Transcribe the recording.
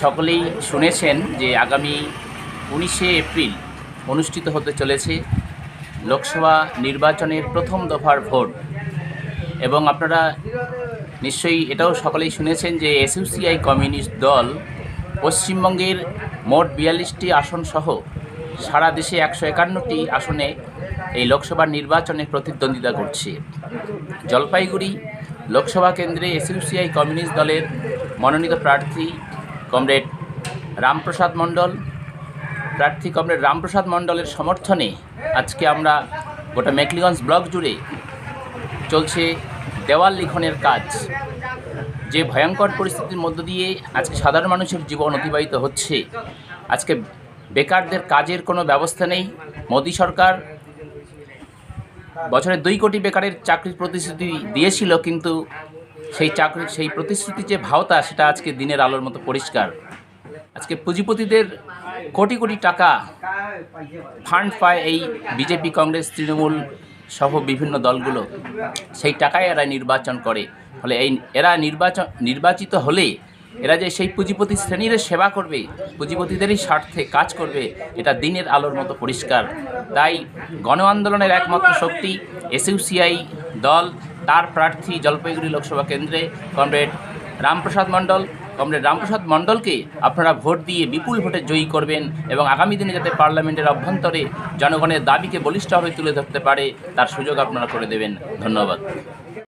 সকলেই শুনেছেন যে আগামী উনিশে এপ্রিল অনুষ্ঠিত হতে চলেছে লোকসভা নির্বাচনের প্রথম দফার ভোট। এবং আপনারা নিশ্চয়ই এটাও সকলেই শুনেছেন যে এসইউসিআই কমিউনিস্ট দল পশ্চিমবঙ্গের মোট বিয়াল্লিশটি আসন সহ সারা দেশে একশো একান্নটি আসনে এই লোকসভা নির্বাচনে প্রতিদ্বন্দ্বিতা করছে। জলপাইগুড়ি লোকসভা কেন্দ্রে এসইউসিআই কমিউনিস্ট দলের মনোনীত প্রার্থী কমরেড রামপ্রসাদ মণ্ডল। প্রার্থী কমরেড রামপ্রসাদ মণ্ডলের সমর্থনে আজকে আমরা গোটা মেকলিগঞ্জ ব্লক জুড়ে চলছে দেওয়াল লিখনের কাজ। যে ভয়ঙ্কর পরিস্থিতির মধ্য দিয়ে আজকে সাধারণ মানুষের জীবন অতিবাহিত হচ্ছে, আজকে বেকারদের কাজের কোনো ব্যবস্থা নেই। মোদী সরকার বছরে দুই কোটি বেকারের চাকরির প্রতিশ্রুতি দিয়েছিল, কিন্তু সেই চাকরি, সেই প্রতিশ্রুতি যে ভাওতা, সেটা আজকে দিনের আলোর মতো পরিষ্কার। আজকে পুঁজিপতিদের কোটি কোটি টাকা ফান্ড পায় এই বিজেপি, কংগ্রেস, তৃণমূল সহ বিভিন্ন দলগুলো। সেই টাকায় এরা নির্বাচন করে। ফলে এই এরা নির্বাচন, নির্বাচিত হলে এরা যে সেই পুঁজিপতি শ্রেণির সেবা করবে, পুঁজিপতিদেরই স্বার্থে কাজ করবে, এটা দিনের আলোর মতো পরিষ্কার। তাই গণ আন্দোলনের একমাত্র শক্তি এসইউসিআই দল তার প্রার্থী জলপাইগুড়ি লোকসভা কেন্দ্রে কমরেড রামপ্রসাদ মণ্ডল। কমরেড রামপ্রসাদ মণ্ডলকে আপনারা ভোট দিয়ে বিপুল ভোটে জয়ী করবেন এবং আগামী দিনে যাতে পার্লামেন্টের অভ্যন্তরে জনগণের দাবিকে বলিষ্ঠভাবে তুলে ধরতে পারে, তার সুযোগ আপনারা করে দেবেন। ধন্যবাদ।